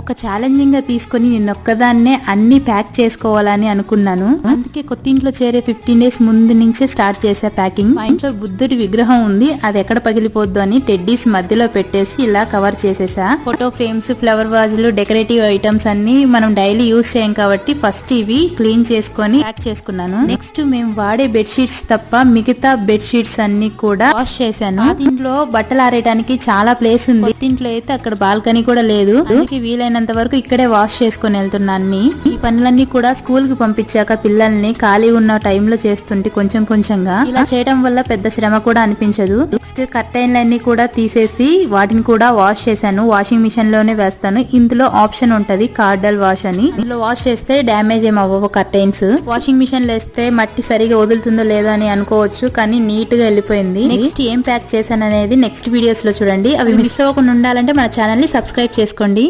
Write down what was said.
ఒక ఛాలెంజింగ్గా తీసుకొని నేను ఒక్కదాన్నే అన్ని ప్యాక్ చేసుకోవాలని అనుకున్నాను. అందుకే కొత్త ఇంట్లో చేరే ఫిఫ్టీన్ డేస్ ముందు నుంచే స్టార్ట్ చేసా ప్యాకింగ్ మా ఇంట్లో బుద్ధుడి విగ్రహం ఉంది అది ఎక్కడ పగిలిపోద్దు అని టెడ్డీస్ మధ్యలో పెట్టేసి ఇలా కవర్ చేసేసా ఫోటో ఫ్రేమ్స్ ఫ్లవర్ వాజులు డెకరేటివ్ ఐటమ్స్ అన్ని మనం డైలీ యూస్ చేయం కాబట్టి ఫస్ట్ ఇవి క్లీన్ చేసుకొని ప్యాక్ చేసుకున్నాను. నెక్స్ట్ మేము వాడే బెడ్షీట్స్ తప్ప మిగతా బెడ్షీట్స్ అన్ని కూడా వాష్ చేశాను. దీంట్లో బట్టలు ఆరేయడానికి చాలా ప్లేస్ ఉంది. దీంట్లో అయితే అక్కడ బాల్కనీ కూడా లేదు. వీలైన వీలైనంత వరకు ఇక్కడే వాష్ చేసుకొని వెళ్తున్నాన్ని ఈ పనులన్నీ కూడా స్కూల్కి పంపించాక పిల్లల్ని ఖాళీ ఉన్న టైంలో చేస్తుంటే కొంచెం కొంచెంగా. ఇలా చేయడం వల్ల పెద్ద శ్రమ కూడా అనిపించదు. నెక్స్ట్ కర్టైన్లన్నీ కూడా తీసేసి వాటిని కూడా వాష్ చేశాను. వాషింగ్ మిషన్లోనే వేస్తాను. ఇందులో ఆప్షన్ ఉంటది కార్డల్ వాష్ అని. ఇందులో వాష్ చేస్తే డ్యామేజ్ ఏం అవ్వవు కర్టైన్స్. వాషింగ్ మిషన్ వేస్తే మట్టి సరిగా వదులుతుందో లేదో అని అనుకోవచ్చు కానీ నీట్గా వెళ్ళిపోయింది. నెక్స్ట్ ఏం ప్యాక్ చేశాను అనేది నెక్స్ట్ వీడియోస్లో చూడండి. అవి మిస్ అవ్వకుండా ఉండాలంటే మన ఛానల్ని సబ్స్క్రైబ్ చేసుకోండి.